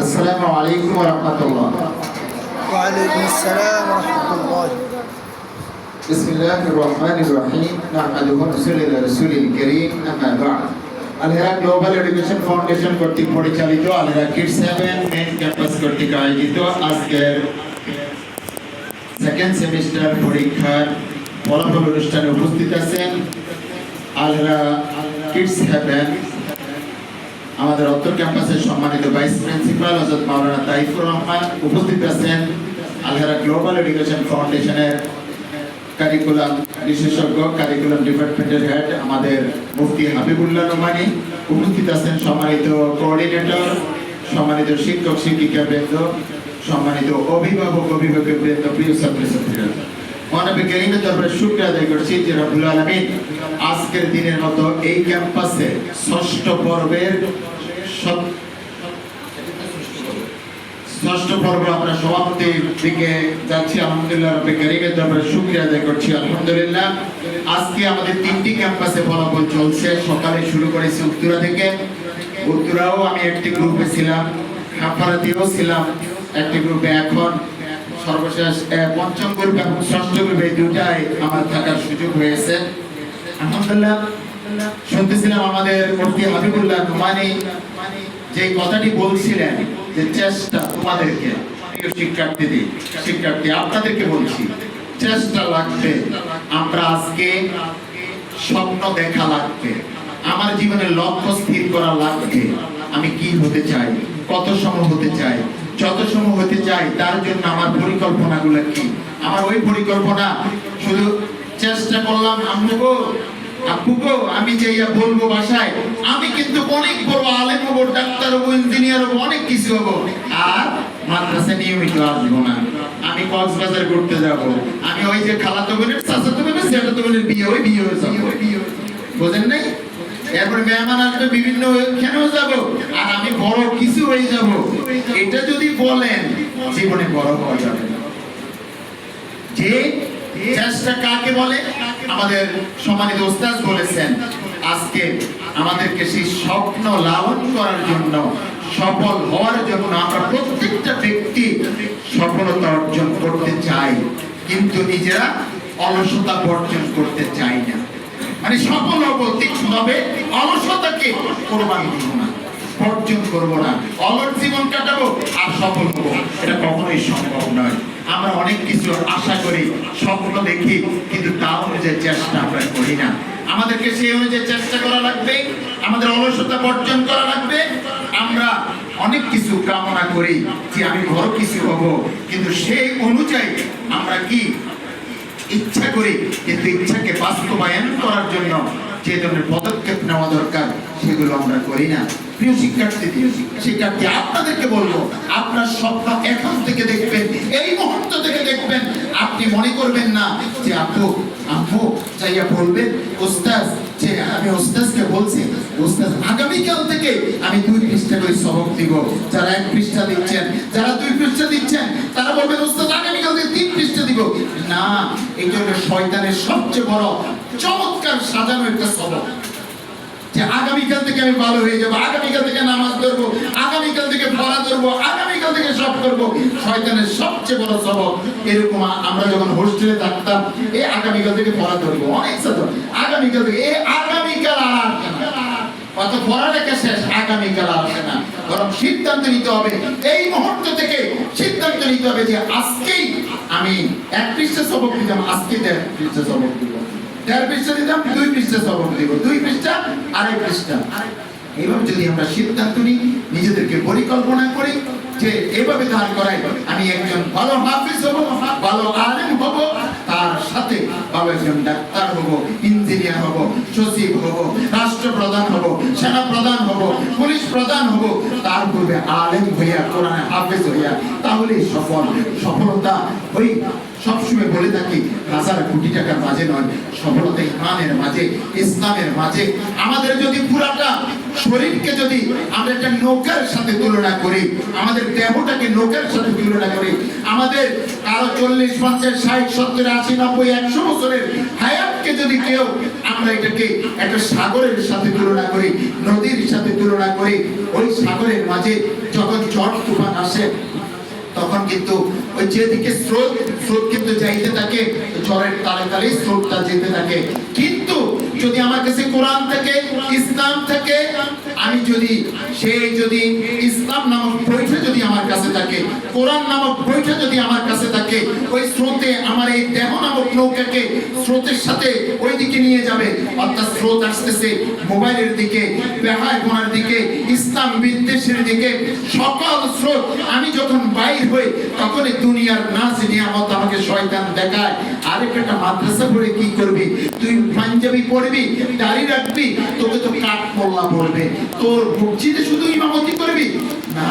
السلام عليكم ورحمة الله وعليكم السلام ورحمة الله بسم الله الرحمن الرحيم نحمده ونصلي على رسول الكريم أما بعد Alhera global education foundation কর্তৃক পরিচালিত Alhera kids seven main campus কর্তৃক আয়োজিত আজকের সেকেন্ড সেমিস্টার পরীক্ষার ফলাফল অনুষ্ঠানে উপস্থিত আছেন আলহেরা কিডস হেভেন আমাদের উত্তর ক্যাম্পাসের সম্মানিত ভাইস প্রিন্সিপাল হজরত মাওলানা তাইফুর রহমান উপস্থিত আছেন আলহেরা গ্লোবাল এডুকেশন ফাউন্ডেশনের কারিকুলাম বিশেষজ্ঞ, কারিকুলাম ডিপার্টমেন্টের হেড আমাদের মুফতি হাবিবুল্লাহ নোমানি উপস্থিত আছেন সম্মানিত কোঅর্ডিনেটর, সম্মানিত শিক্ষক শিক্ষিকা বৃন্দ সম্মানিত অভিভাবক অভিভাবক বৃন্দ প্রিয় ছাত্রছাত্রীরা। আজকের দিনের মতো এই ক্যাম্পাসে ষষ্ঠ পর্বের ষষ্ঠ পর্ব আমরা সমাপ্তির দিকে যাচ্ছি, আলহামদুলিল্লাহ কারিমের শুকরিয়া আদায় করছি, আলহামদুলিল্লাহ। আজকে আমাদের তিনটি ক্যাম্পাসে ফলাফল চলছে, সকালে শুরু করেছি উত্তরা থেকে। উত্তরাও আমি একটি গ্রুপে ছিলাম হাফারাতেও ছিলাম, একটি গ্রুপে এখন সর্বশেষ পঞ্চম গ্রুপ এবং ষষ্ঠ গ্রুপে দুটাই আমার থাকার সুযোগ হয়েছে। আলহামদুলিল্লাহ, শুনতেছিলাম আমাদের মুফতি হাবিবুল্লাহ নোমানি যে কথাটি বলছিলেন যে চেষ্টা তোমাদেরকে শিক্ষার্থী, আপনাদেরকে বলছি, চেষ্টা লাগবে, আমরা আজকে স্বপ্ন দেখা লাগবে, আমার জীবনের লক্ষ্য স্থির করা লাগবে, আমি কি হতে চাই, কত সময় হতে চাই হতে চাই, তার জন্য আমার পরিকল্পনাগুলো কি? আমার ওই পরিকল্পনা শুধু চেষ্টা করলাম আমি যে ইয়া বলব আমি কিন্তু অনেক বড় আলেম হব, ডাক্তার হব ইঞ্জিনিয়ার হব, অনেক কিছু হব। আর মাদ্রাসা নিয়মিত আসব না। আমি কক্সবাজার ঘুরতে যাব। আমি ওই যে খালাতো বোনের, চাচাতো বিয়ে, ওই বিয়ে হয়ে যাব। বোঝেন নাই? এরপরে মেহমান আসবে, বিভিন্ন ওখানেও যাব? আর আমি বড় কিছু হয়ে যাব। এটা যদি বলেন, জীবনে বড় হওয়া যাবে যে চেষ্টা কাকে বলে? আমাদের সম্মানিত ওস্তাদ বলেছেন, আজকে আমাদেরকে সেই স্বপ্ন লালন করার জন্য, সফল হওয়ার জন্য আমরা প্রত্যেকটা ব্যক্তি সফলতা অর্জন করতে চাই। কিন্তু নিজেরা অলসতা বর্জন করতে চাই না। মানে সফল হব তীক্ষ্ণভাবে অলসতাকে কোরবানি দিব না। বর্জন করব না। অলস জীবন কাটাবো আর সফল হব। এটা কখনোই সম্ভব নয়। আমরা অনেক কিছু আশা করি, স্বপ্ন দেখি, কিন্তু তা অনুযায়ী চেষ্টা আমরা করি না। আমাদেরকে সেই অনুযায়ী চেষ্টা করা লাগবে, আমাদের অলসতা বর্জন করা লাগবে। আমরা অনেক কিছু কামনা করি যে আমি বড় কিছু হব, কিন্তু সেই অনুযায়ী আমরা কি ইচ্ছা করি, কিন্তু ইচ্ছাকে বাস্তবায়ন করার জন্য যে ধরনের পদক্ষেপ নেওয়া দরকার সেগুলো আমরা করি না। প্রিয় শিক্ষার্থী শিক্ষার্থী, আপনাদেরকে বলব, আপনার স্বপ্ন এখন থেকে দেখবেন, এই মুহূর্ত থেকে দেখবেন, আপনি মনে করবেন না যে আপু আপু চাইয়া বলবেন, ওস্তাদ, যে আমি ওস্তাদকে বলছি, ওস্তাদ, আগামীকাল থেকে আমি দুই পৃষ্ঠা করে সবক দিব। যারা এক পৃষ্ঠা দিচ্ছেন, যারা দুই পৃষ্ঠা দিচ্ছেন, তারা বলবেন, ওস্তাদ, আগামীকাল থেকে তিন পৃষ্ঠা দিব। না, এই জন্য শয়তানের সবচেয়ে বড়, চমৎকার সাজানো একটা সবক। যে আগামীকাল থেকে আমি ভালো হয়ে যাব, আগামীকাল থেকে নামাজ ধরবো, আগামীকাল থেকে পড়া ধরবো, আগামীকাল থেকে সব করব। শয়তানের সবচেয়ে বড় সবক এরকম আমরা যখন হোস্টেলে থাকতাম এই আগামীকাল থেকে পড়া ধরবো। অনেক সাথে আগামীকাল থেকে এই আগামীকাল আর অত পড়ালেখা শেষ, আগামীকাল আসে না বরং সিদ্ধান্ত নিতে হবে, এই মুহূর্ত থেকে সিদ্ধান্ত নিতে হবে যে আজকেই আমি এক পৃষ্ঠা সবক দিতাম, আজকে দেড় পৃষ্ঠা সবক দিব। দেড় পৃষ্ঠা দিতাম, দুই পৃষ্ঠা দিব দুই পৃষ্ঠা পৃষ্ঠা। এইভাবে যদি আমরা সিদ্ধান্ত নিই, নিজেদেরকে পরিকল্পনা করি যে এভাবে ধার করাই আমি একজন ভালো হাফিজ হব, ভালো হব, তার সাথে ভালো একজন ডাক্তার হব, ইঞ্জিনিয়ার হব, সচিব হব, রাষ্ট্রপ্রধান হব সেনা প্রধান হব, পুলিশ প্রধান হব। তার পূর্বে আলেম হইয়া, কোরআনে হাফেজ হইয়া তাহলে সফল, সফলতা ওই সবসময় বলে থাকি, হাজার কোটি টাকার মাঝে নয় সফলতা ইমানের মাঝে, ইসলামের মাঝে। আমাদের যদি পুরাটা শরীরকে যদি আমরা একটা নৌকার সাথে তুলনা করি, আমাদের দেহটাকে নৌকার সাথে তুলনা করি, আমাদের কারও চল্লিশ, পঞ্চাশ, ষাট, সত্তর, আশি, নব্বই, একশো বছরের হায়াতকে যদি কেউ আমরা এটাকে একটা সাগরের সাথে তুলনা করি, নদীর সাথে তুলনা করি, ওই সাগরের মাঝে যখন ঝড়, তুফান আসে তখন কিন্তু ওই যেদিকে স্রোত স্রোত কিন্তু যাইতে থাকে, জ্বরের তালে তালে স্রোতটা যেতে থাকে। কিন্তু যদি আমার কাছে কোরআন থেকে, ইসলাম থেকে যদি সেই যদি ইসলাম নামক বইটা যদি আমার কাছে থাকে, কোরআন নামক বইটা যদি আমার কাছে থাকে, ওই স্রোতে আমার এই দেহ নামক নৌকাকে স্রোতের সাথে ওই দিকে নিয়ে যাবে। অর্থাৎ স্রোত আসতেছে মোবাইলের দিকে বেহায় বোনার দিকে, ইসলাম বিদ্বেষের দিকে। সকল স্রোত, আমি যখন বাইর হই তখন এই দুনিয়ার নাচ নিয়ামত আমাকে শয়তান দেখায়। আরেক একটা মাদ্রাসা পড়ে কি করবি? তুই পাঞ্জাবি পড়বি, দাড়ি রাখবি, তোকে তো কাঠ মোল্লা পড়বে তোর মসজিদে শুধু ইমামতি করবি? না,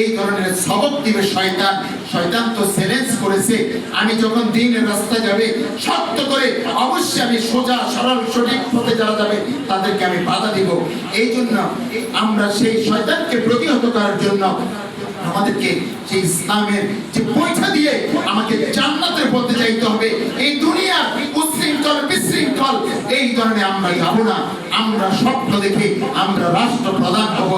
এই ধরনের সবক দিবে শয়তান। শয়তান তো চ্যালেঞ্জ করেছে। আমি যখন দিনের রাস্তা যাবে, শক্ত করে অবশ্যই আমি সোজা, সরল, সঠিক পথে যারা যাবে, তাদেরকে আমি বাধা দিব। এই জন্য আমরা সেই শয়তানকে প্রতিহত করার জন্য আমাদেরকে সেই ইসলামের যে পয়সা দিয়ে আমাকে জান্নাতের পথে যাইতে হবে। এই দুনিয়ার উশৃঙ্খল, বিশৃঙ্খল, এই ধরনের আমরা যাব না। আমরা স্বপ্ন দেখে, আমরা রাষ্ট্র প্রধান হব,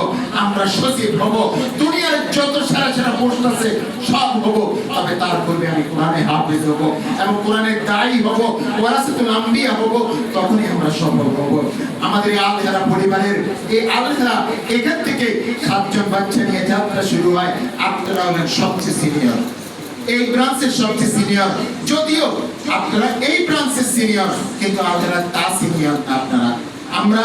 আমরা সচিব হব। দুনিয়ার যত সেরা সেরা পোস্ট আছে, সব হব। তবে তার পূর্বে আমি কোরআনে হাফেজ হব এবং কোরআনের দায়ী হব। ওয়ারাসাতুল আম্বিয়া হব। তখনই আমরা সফল হব। আমাদের এই আলহারা পরিবারের এই আলহারা এখান থেকে সাতজন বাচ্চা নিয়ে যাত্রা শুরু হয়। আপনারা সবচেয়ে সিনিয়র এই ব্রাঞ্চের সবচেয়ে সিনিয়র যদিও আপনারা এই ব্রাঞ্চের সিনিয়র কিন্তু আপনারা তা সিনিয়র আপনারা। আমরা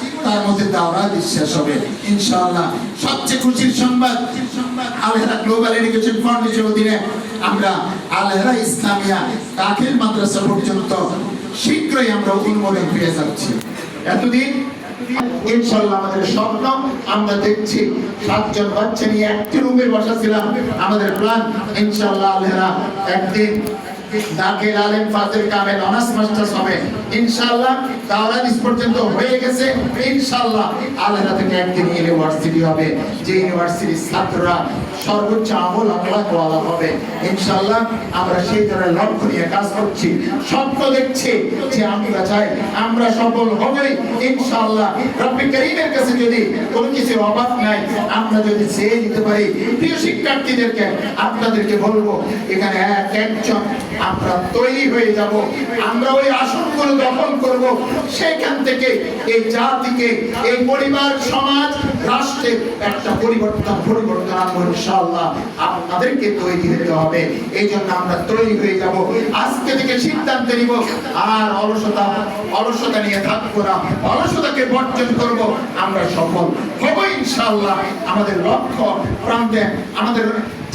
বিশ্বাস হবে। ইনশাআল্লাহ সবচেয়ে খুশির সংবাদ আলহেরা গ্লোবাল এডুকেশন ফাউন্ডেশন অধীনে আমরা আলহেরা ইসলামিয়া মাদ্রাসা পর্যন্ত শীঘ্রই আমরা অনুমোদন পেয়ে যাচ্ছি। এতদিন ইনশাল্লাহ আমাদের স্বপ্ন, আমরা দেখছি সাতজন বাচ্চা নিয়ে একটি রুমে বসা ছিলাম। আমাদের প্ল্যান ইনশাল্লাহ আলহেরা একদিন দাখিল আলেম ফাজিল কামেল অনার্স মাস্টার্স হবে। ইনশাআল্লাহ দাওরাত ইস পর্যন্ত হয়ে গেছে। ইনশাআল্লাহ, আল্লাহ থেকে একদিন ইউনিভার্সিটি হবে। যে ইউনিভার্সিটির ছাত্ররা সর্বোচ্চ আমল আখলাক ওয়ালা হবে। ইনশাআল্লাহ, আমরা সেই ধরনের লক্ষ্য নিয়ে কাজ করছি। স্বপ্ন দেখছি যে আমরা চাই আমরা সফল হবই। ইনশাআল্লাহ, রব্বি করিমের কাছে যদি কোনো কিছুর অভাব নাই, আমরা যদি চেয়ে নিতে পারি, প্রিয় শিক্ষার্থীদেরকে আপনাদেরকে বলব, এখানে এক একজন আমরা তৈরি হয়ে যাব। আমরা ওই আসনগুলো দখল করব। সেখান থেকে এই জাতিকে, এই পরিবার, সমাজ রাষ্ট্রে একটা পরিবর্তন পরিবর্তন আনব ইনশাআল্লাহ। আপনাদেরকে তৈরি হতে হবে। এই জন্য আমরা তৈরি হয়ে যাব। আজকে থেকে সিদ্ধান্ত নিব। আর অলসতা অলসতা নিয়ে থাকব না। অলসতাকে বর্জন করব। আমরা সফল হব ইনশাআল্লাহ। আমাদের লক্ষ্য প্রান্তে আমাদের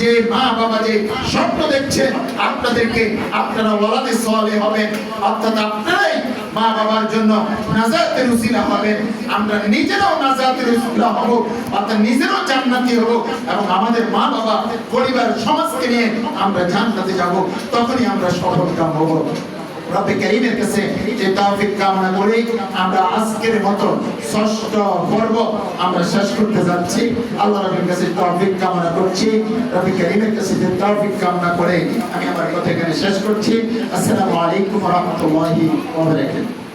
যে মা বাবা যে স্বপ্ন দেখছেন, আপনাদেরকে আপনারা ওলাদে সওয়ালে হবেন। অর্থাৎ আপনারাই মা বাবার জন্য নাজাতের উসিলা হবেন। আমরা নিজেরাও নাজাতের উসিলা হব, অর্থাৎ নিজেরও জান্নাতি হব এবং আমাদের মা বাবা, পরিবার, সমাজকে নিয়ে আমরা জান্নাতে যাব, তখনই আমরা সফলকাম হব। রব্বে করিমের কাছে যে তৌফিক কামনা করি আমরা আজকের মতো ষষ্ঠ পর্ব আমরা শেষ করতে যাচ্ছি। আল্লাহ রবের কাছে তৌফিক কামনা করছি। রবি করিমের কাছে যে তৌফিক কামনা করে আমি আমার কথা এখানে শেষ করছি। আসসালামু আলাইকুম রাহমাতুল্লাহি ওয়া বারাকাতুহু।